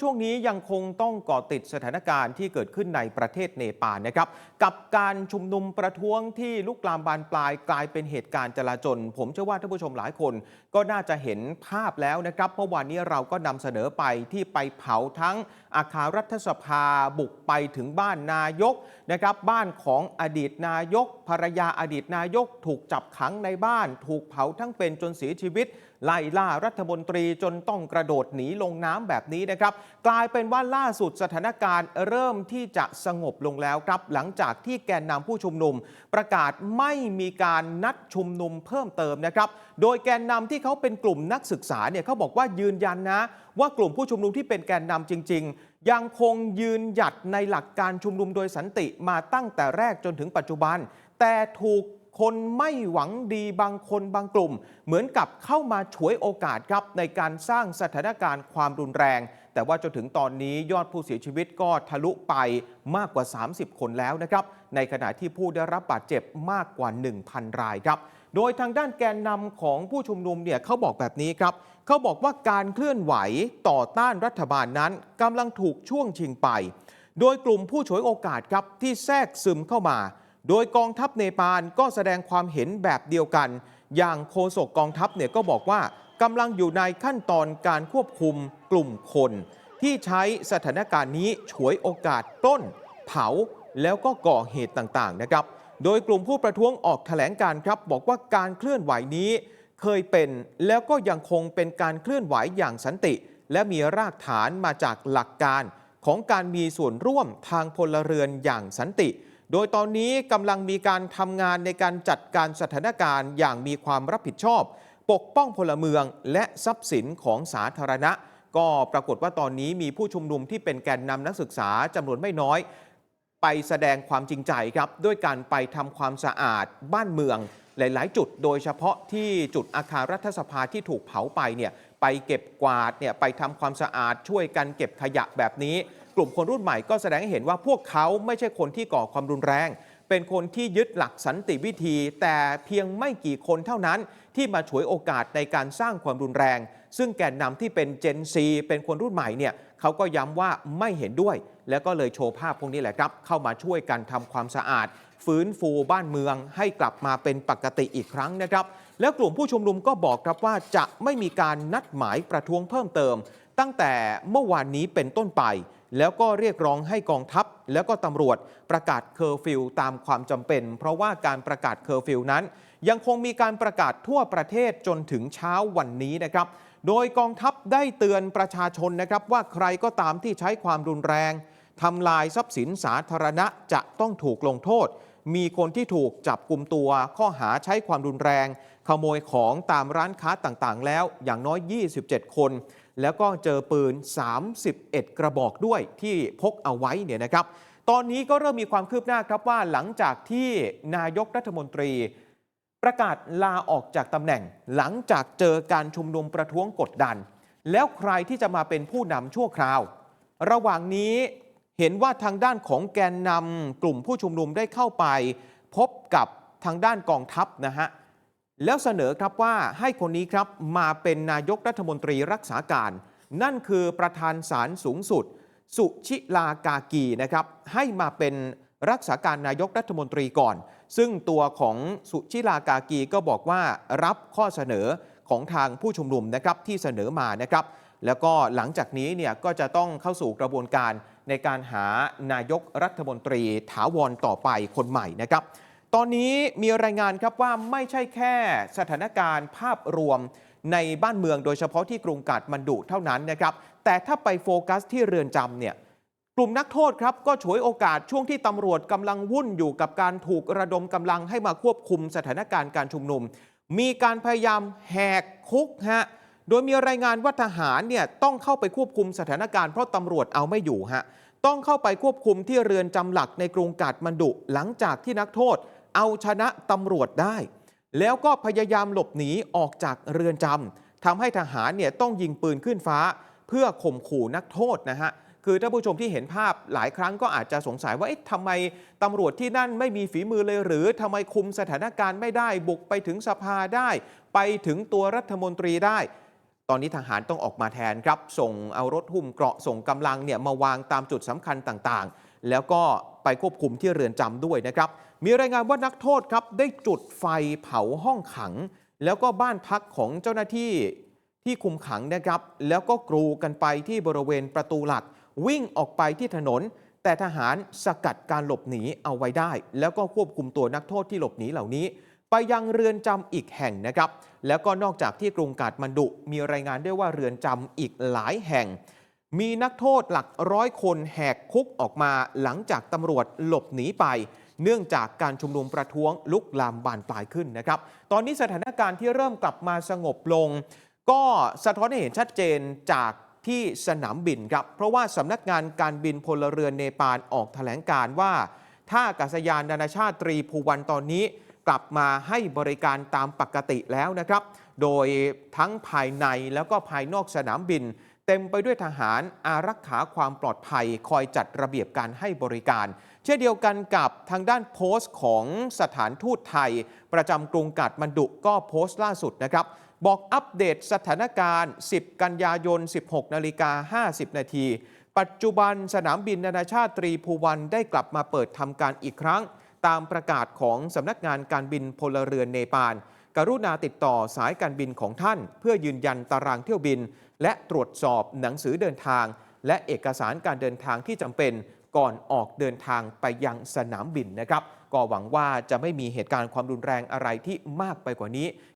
ช่วงนี้ยังคงต้องเกาะติดสถานการณ์ที่เกิดขึ้นในประเทศเนปาลนะครับ กับการชุมนุมประท้วงที่ลุกลามบานปลายกลายเป็นเหตุการณ์จลาจล ผมเชื่อว่าท่านผู้ชมหลายคน ก็น่าจะเห็นภาพแล้วนะครับเมื่อวานนี้เราก็นำเสนอไปที่ไปเผาทั้งอาคารรัฐสภาบุกไปถึงบ้านนายกนะครับ บ้านของอดีตนายก ภรรยาอดีตนายก ถูกจับขังในบ้าน ถูกเผาทั้งเป็นจนเสียชีวิตไล่ล่ารัฐมนตรีจนต้องกระโดดหนีลงน้ำแบบนี้นะครับกลายเป็นว่าล่าสุดสถานการณ์เริ่มที่จะสงบลงแล้วครับ หลังจากที่แกนนำผู้ชุมนุม ประกาศไม่มีการนัดชุมนุมเพิ่มเติมนะครับ โดยแกนนำที่เขาเป็นกลุ่มนักศึกษาเนี่ยเขาบอกว่ายืนยันนะ ว่ากลุ่มผู้ชุมนุมที่เป็นแกนนำจริง ๆ ยังคงยืนหยัดในหลักการชุมนุมโดยสันติมาตั้งแต่แรกจนถึงปัจจุบัน แต่ถูกคนไม่หวังดีบางคนบางกลุ่ม เหมือนกับเข้ามาฉวยโอกาสครับในการสร้างสถานการณ์ความรุนแรง แต่ว่าจนถึงตอนนี้ยอดผู้เสียชีวิตก็ทะลุไปมากกว่า 30 คนแล้วนะครับ ในขณะที่ผู้ได้รับบาดเจ็บมากกว่า 1,000 รายครับ โดยทางด้านแกนนำของผู้ชุมนุมเนี่ยเขาบอกแบบนี้ครับเขาบอกว่าการเคลื่อนไหวต่อต้านรัฐบาลนั้นกำลังถูกช่วงชิงไป โดยกลุ่มผู้ฉวยโอกาสครับที่แทรกซึมเข้ามา โดยกองทัพเนปาลก็แสดงความเห็นแบบเดียวกัน อย่างโฆษกกองทัพเนี่ยก็บอกว่า กำลังอยู่ในขั้นตอนการควบคุมกลุ่มคน ที่ใช้สถานการณ์นี้ฉวยโอกาสปล้น เผาแล้วก็ก่อเหตุต่างๆนะครับ โดยกลุ่มผู้ประท้วงออกแถลงการครับ บอกว่าการเคลื่อนไหวนี้ เคยเป็นแล้วก็ยังคงเป็นการเคลื่อนไหวอย่างสันติ และมีรากฐานมาจากหลักการของการมีส่วนร่วมทางพลเรือนอย่างสันติ โดยตอนนี้กำลังมีการทำงานในการจัดการสถานการณ์อย่างมีความรับผิดชอบ ปกป้องพลเมืองและทรัพย์สินของสาธารณะ ก็ปรากฏว่าตอนนี้มีผู้ชุมนุมที่เป็นแกนนำนักศึกษาจำนวนไม่น้อย ไปแสดงความจริงใจครับ ด้วยการไปทำความสะอาดบ้านเมืองหลาย ๆ จุดโดยเฉพาะที่จุดอาคารรัฐสภาที่ถูกเผาไปเนี่ยไปเก็บกวาดเนี่ยไปทำความสะอาดช่วยกันเก็บขยะแบบนี้ กลุ่มคนรุ่นใหม่ก็แสดงให้เห็นว่าพวกเขาไม่ใช่คนที่ก่อความรุนแรง เป็นคนที่ยึดหลักสันติวิธี แต่เพียงไม่กี่คนเท่านั้น ที่มาฉวยโอกาสในการสร้างความรุนแรง ซึ่งแกนนำที่เป็นเจนซีเป็นคนรุ่นใหม่เนี่ยเขาก็ย้ำว่าไม่เห็นด้วย แล้วก็เลยโชว์ภาพพวกนี้แหละครับ เข้ามาช่วยกันทำความสะอาด ฟื้นฟูบ้านเมืองให้กลับมาเป็นปกติอีกครั้งนะครับ แล้วกลุ่มผู้ชุมนุมก็บอกครับว่าจะไม่มีการนัดหมายประท้วงเพิ่มเติม ตั้งแต่เมื่อวานนี้เป็นต้นไป แล้วก็เรียกร้องให้กองทัพ แล้วก็ตำรวจประกาศเคอร์ฟิวตามความจำเป็น เพราะว่าการประกาศเคอร์ฟิวนั้น ยังคงมีการประกาศทั่วประเทศจนถึงเช้าวันนี้นะครับ โดยกองทัพได้เตือนประชาชนนะครับว่าใครก็ตามที่ใช้ความรุนแรงทำลายทรัพย์สินสาธารณะจะต้องถูกลงโทษ มีคนที่ถูกจับกลุ่มตัว ข้อหาใช้ความรุนแรง ขโมยของตามร้านค้าต่างๆ แล้วอย่างน้อย 27 คน แล้วก็เจอปืน 31 กระบอกด้วยที่พกเอาไว้เนี่ยนะครับ ตอนนี้ก็เริ่มมีความคืบหน้าครับว่าหลังจากที่นายกรัฐมนตรี ประกาศลาออกจากตำแหน่ง หลังจากเจอการชุมนุมประท้วงกดดัน แล้วใครที่จะมาเป็นผู้นำชั่วคราว ระหว่างนี้เห็นว่าทางด้านของแกนนำกลุ่มผู้ชุมนุมได้เข้าไป พบกับทางด้านกองทัพนะฮะ แล้วเสนอครับว่าให้คนนี้ครับมาเป็นนายกรัฐมนตรีรักษาการ นั่นคือประธานศาลสูงสุด สุชิลากากีนะครับให้มาเป็นรักษาการนายกรัฐมนตรีก่อน ซึ่งตัวของสุชิลากากีก็บอกว่ารับข้อเสนอของทางผู้ชุมนุมนะครับที่เสนอมานะครับแล้วก็หลังจากนี้เนี่ยก็จะต้องเข้าสู่กระบวนการในการหานายกรัฐมนตรีถาวรต่อไปคนใหม่นะครับ ตอนนี้มีรายงานครับว่าไม่ใช่แค่สถานการณ์ภาพรวมในบ้านเมืองโดยเฉพาะที่กรุงกาดมันดุเท่านั้นนะครับ แต่ถ้าไปโฟกัสที่เรือนจำเนี่ยกลุ่มนักโทษครับก็ฉวยโอกาสช่วงที่ตำรวจกำลังวุ่นอยู่กับการถูกระดมกำลังให้มาควบคุมสถานการณ์การชุมนุม มีการพยายามแหกคุกฮะโดยมีรายงานว่าทหารเนี่ยต้องเข้าไปควบคุมสถานการณ์เพราะตำรวจเอาไม่อยู่ฮะต้องเข้าไปควบคุมที่เรือนจำหลักในกรุงกาดมันดุหลังจากที่นักโทษ เอาชนะตำรวจได้ แล้วก็พยายามหลบหนีออกจากเรือนจำทำให้ทหารเนี่ยต้องยิงปืนขึ้นฟ้า เพื่อข่มขู่นักโทษนะฮะคือถ้านผู้ชมที่เห็นภาพหลายครั้งก็อาจจะสงสัยว่าเอ๊ะทำไมตำรวจที่นั่นไม่มีฝีมือเลย หรือทำไมคุมสถานการณ์ไม่ได้ บุกไปถึงสภาได้ ไปถึงตัวรัฐมนตรีได้ ตอนนี้ทหารต้องออกมาแทนครับ ส่งเอารถหุ้มเกราะส่งกำลังเนี่ยมาวางตามจุดสำคัญต่างๆ แล้วก็ไปควบคุมที่เรือนจำด้วยนะครับ มีรายงานว่านักโทษครับได้จุดไฟเผาห้องขัง แล้วก็บ้านพักของเจ้าหน้าที่ที่คุมขังนะครับ แล้วก็กรูกันไปที่บริเวณประตูหลัก วิ่งออกไปที่ถนน แต่ทหารสกัดการหลบหนีเอาไว้ได้ แล้วก็ควบคุมตัวนักโทษที่หลบหนีเหล่านี้ ไปยังเรือนจำอีกแห่งนะครับ แล้วก็นอกจากที่กรุงกาดมันดุมีรายงานด้วยว่าเรือนจำอีกหลายแห่ง มีนักโทษหลักร้อยคนแหกคุกออกมาหลังจากตำรวจหลบหนีไป เนื่องจากการชุมนุมประท้วงลุกลามบานปลายขึ้นนะครับ ตอนนี้สถานการณ์ที่เริ่มกลับมาสงบลง ก็สะท้อนให้เห็นชัดเจนจากที่สนามบินครับ เพราะว่าสำนักงานการบินพลเรือนเนปาลออกแถลงการว่าท่าอากาศยานนานาชาติตรีภูวันตอนนี้กลับมาให้บริการตามปกติแล้วนะครับ โดยทั้งภายในแล้วก็ภายนอกสนามบิน เต็มไปด้วยทหารอารักขาความปลอดภัยคอยจัดระเบียบการให้บริการ เช่นเดียวกันกับทางด้านโพสต์ของสถานทูตไทย ประจำกรุงกาดมันดุก็โพสต์ล่าสุดนะครับ บอกอัปเดตสถานการณ์ 10 กันยายน 16 นาฬิกา 50 นาที ปัจจุบันสนามบินนานาชาติตรีภูวันได้กลับมาเปิดทำการอีกครั้ง ตามประกาศของสำนักงานการบินพลเรือนเนปาล กรุณาติดต่อสายการบินของท่าน เพื่อยืนยันตารางเที่ยวบิน และตรวจสอบหนังสือเดินทาง และเอกสารการเดินทางที่จำเป็นก่อนออกเดินทางไปยังสนามบินนะครับ ก็หวังว่าจะไม่มีเหตุการณ์ความรุนแรงอะไรที่มากไปกว่านี้